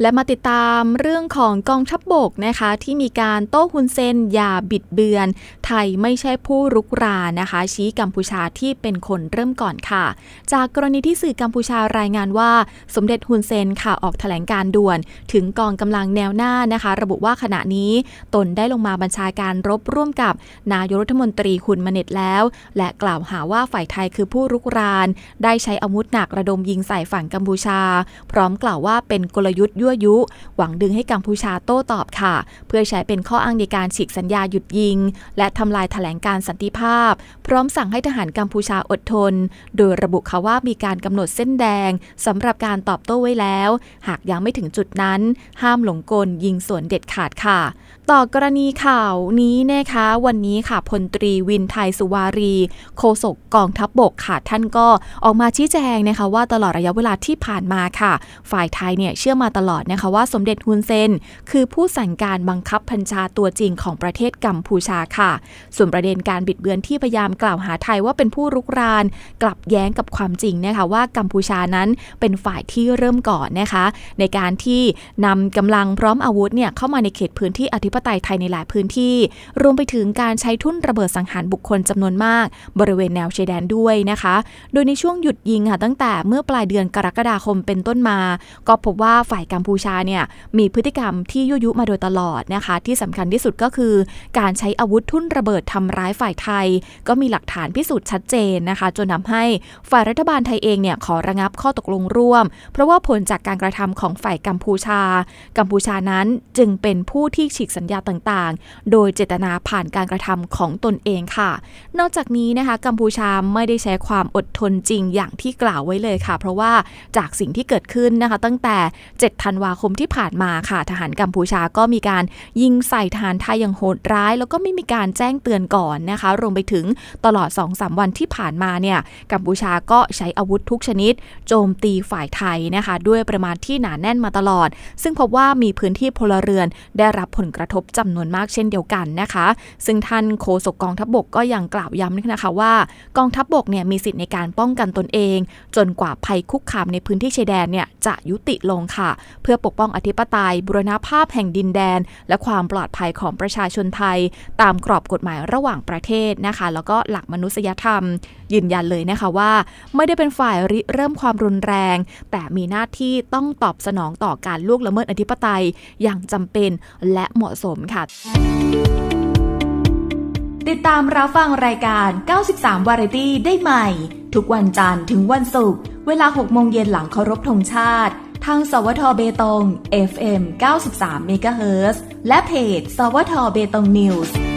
และมาติดตามเรื่องของกองทัพบบกนะคะ ที่มีการโต้ฮุนเซนอย่าบิดเบือน ไทยไม่ใช่ผู้รุกรานนะคะ ชี้กัมพูชาที่เป็นคนเริ่มก่อนค่ะ จากกรณีที่สื่อกัมพูชารายงานว่า สมเด็จฮุนเซนค่ะออกแถลงการด่วน ถึงกองกำลังแนวหน้านะคะ ระบุว่าขณะนี้ตนได้ลงมาบัญชาการรบร่วมกับนายรัฐมนตรีคุนมาเน็ตแล้ว และกล่าวหาว่าฝ่ายไทยคือผู้รุกราน ได้ใช้อาวุธหนักระดมยิงใส่ฝั่งกัมพูชา พร้อมกล่าวว่าเป็นกลยุทธ์วยุ หวังดึงให้กัมพูชาโต้ตอบค่ะ เพื่อใช้เป็นข้ออ้างในการฉีกสัญญาหยุดยิง และทำลายแถลงการสันติภาพ พร้อมสั่งให้ทหารกัมพูชาอดทน โดยระบุค่ะว่ามีการกำหนดเส้นแดงสำหรับการตอบโต้ไว้แล้ว หากยังไม่ถึงจุดนั้น ห้ามหลงกลยิงสวนเด็ดขาดค่ะ ต่อกรณีข่าวนี้นะคะ วันนี้ค่ะพลตรีวินไทยสุวารี โฆษกกองทัพบบกค่ะท่านก็ออกมาชี้แจงนะคะว่าตลอดระยะเวลาที่ผ่านมาค่ะ ฝ่ายไทยเนี่ยเชื่อมาตลอดนะคะว่าสมเด็จฮุนเซน คือผู้สั่งการบังคับพัญชาตัวจริงของประเทศกัมพูชาค่ะ ส่วนประเด็นการบิดเบือนที่พยายามกล่าวหาไทยว่าเป็นผู้รุกราน กลับแย้งกับความจริงนะคะว่ากัมพูชานั้นเป็นฝ่ายที่เริ่มก่อนนะคะ ในการที่นำกำลังพร้อมอาวุธเนี่ยเข้ามาในเขตพื้นที่อธิปไตยไทยในหลายพื้นที่ รวมไปถึงการใช้ทุ่นระเบิดสังหารบุคคลจำนวนมาก บริเวณแนวชายแดนด้วยนะคะ โดยในช่วงหยุดยิงค่ะตั้งแต่เมื่อปลายเดือนกรกฎาคมเป็นต้นมา ก็พบว่าฝ่ายกัมพูชาเนี่ยมีพฤติกรรมที่ยั่วยุมาโดยตลอดนะคะ ที่สำคัญที่สุดก็คือ การใช้อาวุธทุ่นระเบิดทำร้ายฝ่ายไทย ก็มีหลักฐานพิสูจน์ชัดเจนนะคะ จนทาให้ฝ่ายรัฐบาลไทยเองเนี่ยขอระงับข้อตกลงร่วม เพราะว่าผลจากการกระทำของฝ่ายกัมพูชา กัมพูชานั้นจึงเป็นผู้ที่ฉีกสัญญาต่างๆ โดยเจตนาผ่านการกระทำของตนเองค่ะ นอกจากนี้นะคะกัมพูชาไม่ได้ใช้ความอดทนจริงอย่างที่กล่าวไว้เลยค่ะ เพราะว่าจากสิ่งที่เกิดขึ้นนะคะ ตั้งแต่ 7 ธันวาคมที่ผ่านมาค่ะ ทหารกัมพูชาก็มีการยิงใส่ทหารไทยอย่างโหดร้าย แล้วก็ไม่มีการแจ้งเตือนก่อนนะคะ รวมไปถึงตลอด 2-3 วันที่ผ่านมาเนี่ยกัมพูชาก็ใช้อาวุธทุกชนิด โจมตีฝ่ายไทยนะคะ ด้วยประมาณที่หนาแน่นมาตลอด ซึ่งพบว่ามีพื้นที่พลเรือนได้รับผลกระทบจำนวนมากเช่นเดียวกันนะคะ ซึ่งท่านโฆษกกองทัพบบกก็ยังกล่าวย้ำนะคะว่ากองทัพบบกเนี่ยมีสิทธิ์ในการป้องกันตนเอง จนกว่าภัยคุกคามในพื้นที่ชายแดนเนี่ยจะยุติลงค่ะ เพื่อปกป้องอธิปไตยบุรณภาพแห่งดินแดน และความปลอดภัยของประชาชนไทย ตามกรอบกฎหมายระหว่างประเทศนะคะ แล้วก็หลักมนุษยธรรม ยืนยันเลยนะคะว่า ไม่ได้เป็นฝ่ายริเริ่มความรุนแรง แต่มีหน้าที่ต้องตอบสนองต่อการล่วงละเมิดอธิปไตยอย่างจำเป็นและเหมาะสมค่ะติดตามรับฟังรายการ 93 วาไรตี้ได้ใหม่ ทุกวันจันทร์ถึงวันศุกร์ เวลา 6 โมงเย็นหลังเคารพธงชาติ ทาง สวทเบตง FM 93เมกะเฮิรตซ์และเพจ สวทเบตงนิวส์